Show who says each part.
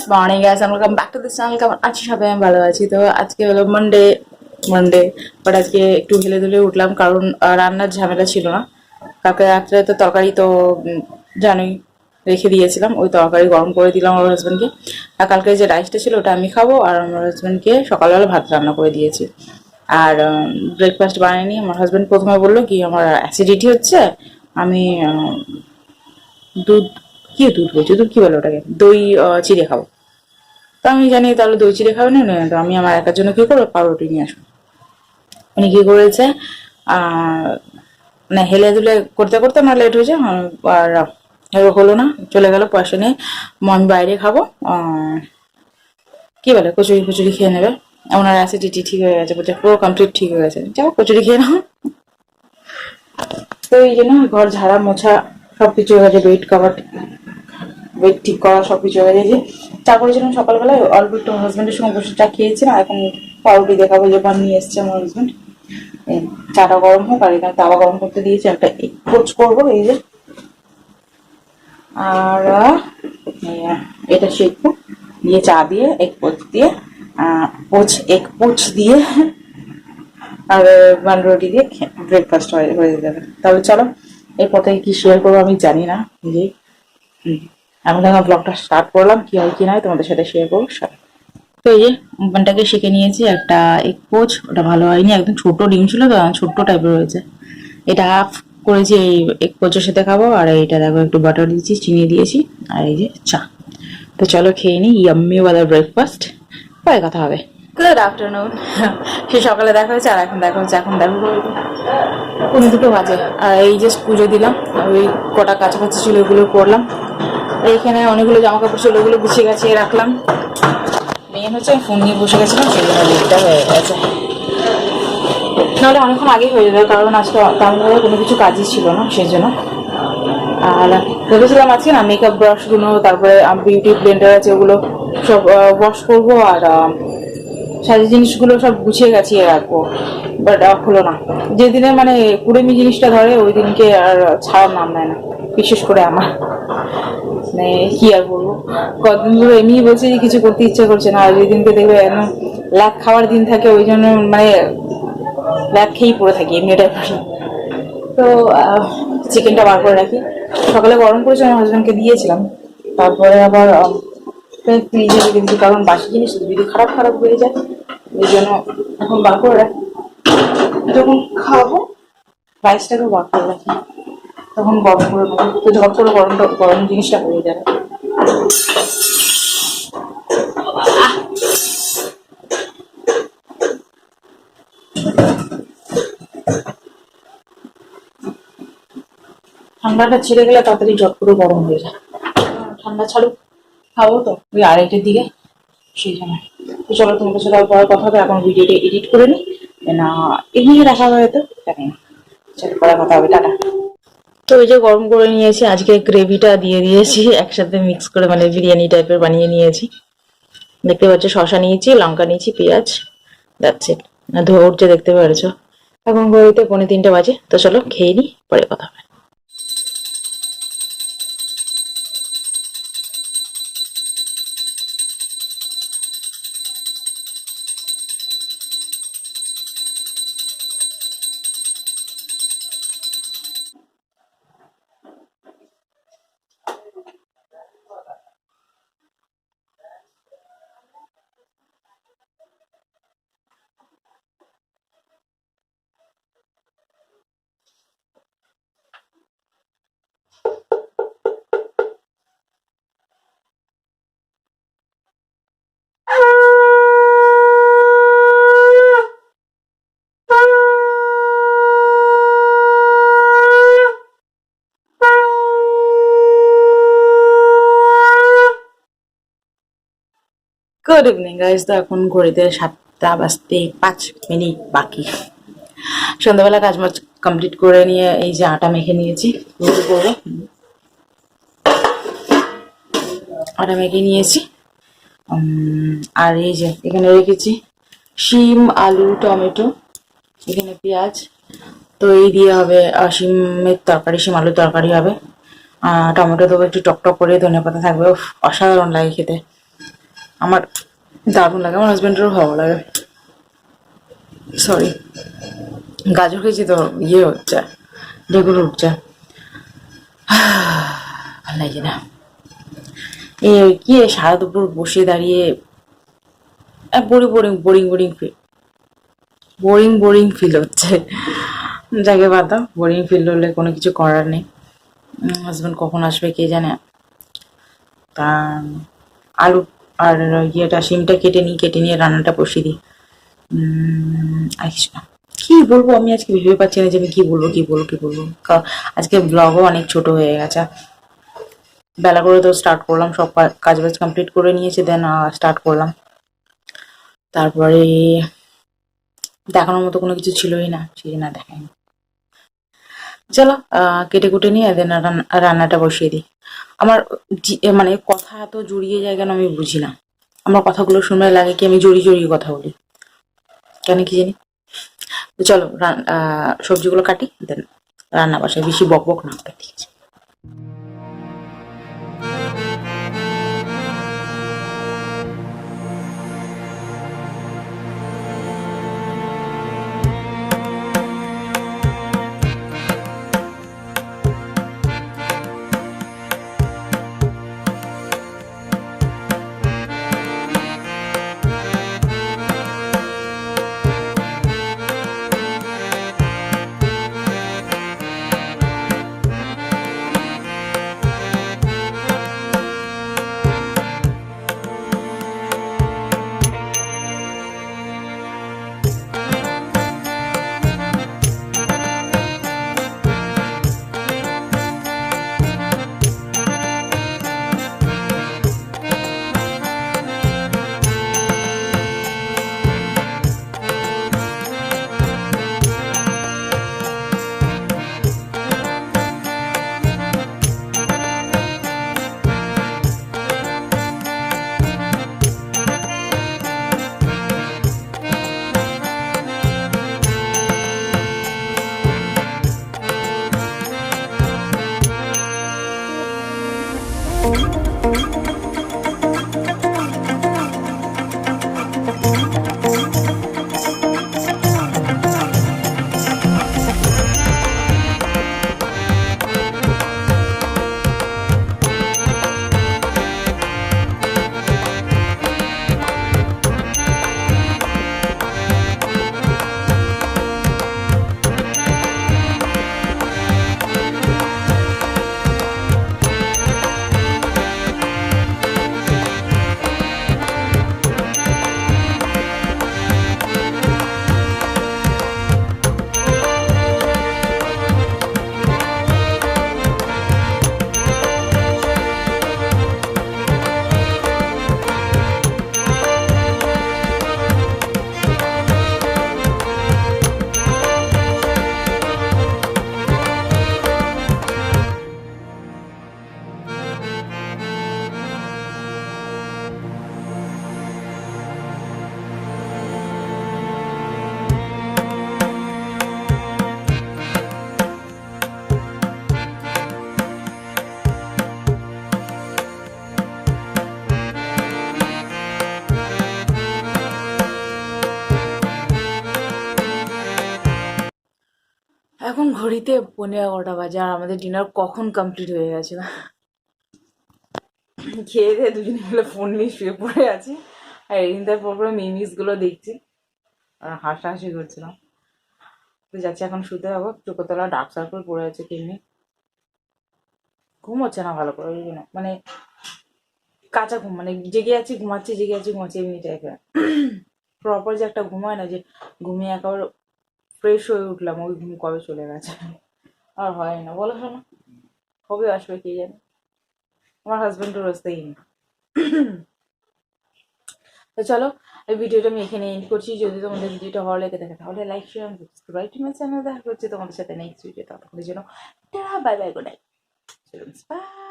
Speaker 1: Good morning guys welcome back to this channel কেমন আছি সবাই? আমি ভালো আছি। তো আজকে হলো মানডে মানডে বাট আজকে একটু হেলে দুলে উঠলাম কারণ রান্নার ঝামেলা ছিল না। কালকে রাত্রে তো তরকারি তো জানোই, রেখে দিয়েছিলাম। ওই তরকারি গরম করে দিলাম আমার হাজব্যান্ডকে আর কালকে যে রাইসটা ছিল, ওটা আমি খাব। আর আমার হাজব্যান্ডকে সকালবেলা ভাত রান্না করে দিয়েছি। আর ব্রেকফাস্ট বানাইনি। আমার হাজব্যান্ড প্রথমে বলল কি, আমার অ্যাসিডিটি হচ্ছে। আমি দুধ কি দুধ বলছি দুধ কি বলে ওটাকে? দই চিড়ে খাব। তো আমি জানি তাহলে দই, চিড়ে খাবে না তো আমি আমার একার জন্য কি করব? পাউরুটি নিয়ে আসব। উনি কি করেছে? মানে হেলে দুলে করতে করতে আমার লেট হয়েছে আর হলো না, চলে গেল পয়সা নিয়ে। আমি বাইরে খাব কি বলে, কচুরি কচুরি খেয়ে নেবে। ওনার অ্যাসিডিটি ঠিক হয়ে গেছে, বলছে, পুরো কমপ্লিট ঠিক হয়ে গেছে। যাও, কচুরি খেয়ে নাও। তো এই জন্য ঘর, ঝাড়া, মোছা সব কিছু হয়ে গেছে বেড কভার ওয়েট ঠিক করা সবকিছু হয়ে গেছে। চা করেছিলাম সকালবেলায় অল্প একটু হাজব্যান্ডের সঙ্গে বসে চা খেয়েছিলাম এখন পাউরুটি দেখাবো যে বান নিয়ে এসছে আমার হাজব্যান্ড চাটা গরম হোক আর এখানে তাওয়া গরম করতে দিয়েছি, একটা কোচ করব এই যে। আর এটা শেখবো। দিয়ে চা দিয়ে এক পোচ দিয়ে পোচ এক পোচ দিয়ে, আর বান রুটি দিয়ে ব্রেকফাস্ট হয়ে হয়ে যাবে। তাহলে চলো এই পথে কি শেয়ার করব আমি জানি না হুম। আমি যখন ব্লগটা স্টার্ট করলাম কি হয় কি না হয় তোমাদের সাথে শেয়ার করব সব। তো এই যে বানটাকে শিখে নিয়েছি একটা এক পোচ ওটা ভালো হয়নি একদম ছোট ডিম ছিল তো ছোট্ট টাইপের রয়েছে এটা হাফ করেছি এই এক পোচের সাথে খাব আর এইটা দেখো একটু বাটার দিয়েছি চিনি দিয়েছি আর এই যে চা। তো চলো খেয়ে নিই ইয়াম্মি ওয়ালা ব্রেকফাস্ট পরে কথা হবে। গুড আফটারনুন সে সকালে দেখা হয়েছে আর এখন দেখা হচ্ছে এখন দেখো পনেরো দুটো বাজে। আর এই যে পুজো দিলাম ওই কটা কাছাকাছি ছিল ওগুলো করলাম। এখানে অনেকগুলো জামা কাপড় ছিল, ওগুলো গুছিয়ে গাছিয়ে রাখলাম। মেন হচ্ছে আমি ফোন নিয়ে বসে গেছিলাম, সেই জন্য লেটটা হয়ে গেছে। নাহলে অনেকক্ষণ আগেই হয়ে যাবে, কারণ আজকে তেমনভাবে কোনো কিছু কাজই ছিল না, সেই জন্য। আর ভেবেছিলাম আজকে না মেকআপ ব্রাশগুলো তারপরে বিউটি ব্লেন্ডার আছে, ওগুলো সব ওয়াশ করব, আর সাজের জিনিসগুলো সব গুছিয়ে গাছিয়ে রাখব। বাট হলো না। যেদিনে মানে কুড়েমি জিনিসটা ধরে, ওই দিনকে আর ছাড়ার নাম নেয় না। বিশেষ করে আমার। মানে কি আর বলব? কদিন ধরে এমনি বলছে যে কিছু করতে ইচ্ছা করছে না, আর যেদিনকে দেখবে একদম ল্যাক খাওয়ার দিন থাকে, ওই জন্য মানে ল্যাক খেয়েই পড়ে থাকি, এমনি টাইপের। তো চিকেনটা বার করে রাখি। সকালে গরম করেছে, আমার হাজব্যান্ডকে দিয়েছিলাম। তারপরে আবার ফ্রিজে রেখে দিচ্ছি কারণ বাসি জিনিস, যদি খারাপ খারাপ হয়ে যায়, ওই জন্য এখন বার করে রাখি। যখন খাব রাইসটাকেও বার করে রাখি। তখন গরম করে তো ঝড় করে গরমটা গরম জিনিসটা হয়ে যাবে ঠান্ডাটা ছেড়ে গেলে তাড়াতাড়ি জট পুরো গরম হয়ে যায়। ঠান্ডা ছাড়ুক খাব তো, ওই আড়াইটের দিকে, সেই সময়। তো চলো, তোমাদের সাথে পরে কথা হবে, এখন ভিডিওটা এডিট করে নিই না এমনি রাখা হবে হয়তো জানি না। চলো, পরে কথা হবে, টাটা। তো ওই যে গরম করে নিয়েছি, আজকে গ্রেভিটা দিয়ে দিয়েছি, একসাথে মিক্স করে মানে বিরিয়ানি টাইপের বানিয়ে নিয়েছি। দেখতে পাচ্ছ শশা নিয়েছি, লঙ্কা নিয়েছি, পেঁয়াজ দ্যাটস উঠছে, দেখতে পারছ। এখন ঘড়িতে পনেরো তিনটা বাজে, তো চলো খেয়ে নি, পরে কথা হবে। গুড ইভিনিং গাইজ তো এখন ঘড়িতে সাতটা বাজতে পাঁচ মিনিট বাকি। সন্ধ্যাবেলা কাজ মাছ কমপ্লিট করে নিয়ে এই যে আটা মেখে নিয়েছি, রুটি করব। আটা মেখে নিয়েছি। আর এই যে এখানে রেখেছি শিম, আলু, টমেটো, এখানে পেঁয়াজ। তো এই দিয়ে হবে শিমের তরকারি, শিম, আলুর তরকারি হবে। টমেটো দেবো, একটু টক টক করে ধনে পাতা থাকবে অসাধারণ লাগে খেতে। আমার দারুণ লাগে, আমার হাজব্যান্ডেরও ভালো লাগে। সরি গাজর খেয়েছি তো ইয়ে হচ্ছে ঢেকুর উঠছে। ভালো লাগে না। ওই কি সারা দুপুর বসে দাঁড়িয়ে boring boring boring boring feel boring boring feel হচ্ছে। যাকে বাদ বোরিং ফিল হলে কোনো কিছু করার নেই। হাজব্যান্ড কখন আসবে কে জানে? তা, আলু আর ইয়েটা, সিমটা কেটে নিই, কেটে নিয়ে রান্নাটা বসিয়ে দিই। আর কি বলব, আমি আজকে ভেবে পাচ্ছি না যে আমি কি বলব কি বলব কি বলব। আজকে ব্লগও অনেক ছোট হয়ে গেছে। বেলা করে তো স্টার্ট করলাম, সব কাজ বাজ কমপ্লিট করে নিয়েছি দেন স্টার্ট করলাম। তারপরে দেখানোর মতো কোনো কিছু ছিলই না, সেই না দেখায়নি চলো কেটে কুটে নিয়ে দেন রান্নাটা বসিয়ে দিই। আমার মানে কথা এত জড়িয়ে যায় কেন আমি বুঝি না আমার কথাগুলো শুনলে লাগে কি আমি জড়িয়ে জড়িয়ে কথা বলি। কেন কি জানি? চলো সবজিগুলো কাটি, দেন রান্না বাসায় বেশি বক বক না ঠিক আছে। এখন ঘড়িতে পনেরো এগারোটা বাজে আর আমাদের ডিনার কখন কমপ্লিট হয়ে গেছে? খেয়ে দিয়ে দুজনে মিলে ফোন নিয়ে শুয়ে পড়ে আছি। আর এদিন তার পর পরে মিমিসগুলো দেখছি। আর হাসাহাসি করছিলাম। তো যাচ্ছি এখন শুতে যাব। চোখতলা ডার্ক সার্কেল পড়ে আছে কেমনি। ঘুম হচ্ছে না ভালো করে, ওই জন্য। মানে কাঁচা ঘুম মানে জেগে আছি, ঘুমাচ্ছি, জেগে আছি, ঘুমাচ্ছি, এমনি টাইপের প্রপার যে একটা ঘুম হয় না যে, ঘুমিয়ে একেবারে ফ্রেশ হয়ে উঠলাম, ওই ঘুম কবে চলে গেছে? আর হয় না, বলো শোনো। কবে আসবে কে জানে? আমার হাজব্যান্ডের রাস্তাই না তো চলো, এই ভিডিওটা আমি এখানে এন্ড করছি। যদি তোমাদের ভিডিওটা ভালো লেগে থাকে, তাহলে like share subscribe to my channel দেখা করছে তোমাদের সাথে নেক্সট ভিডিও ততক্ষণের জন্য bye bye good night bye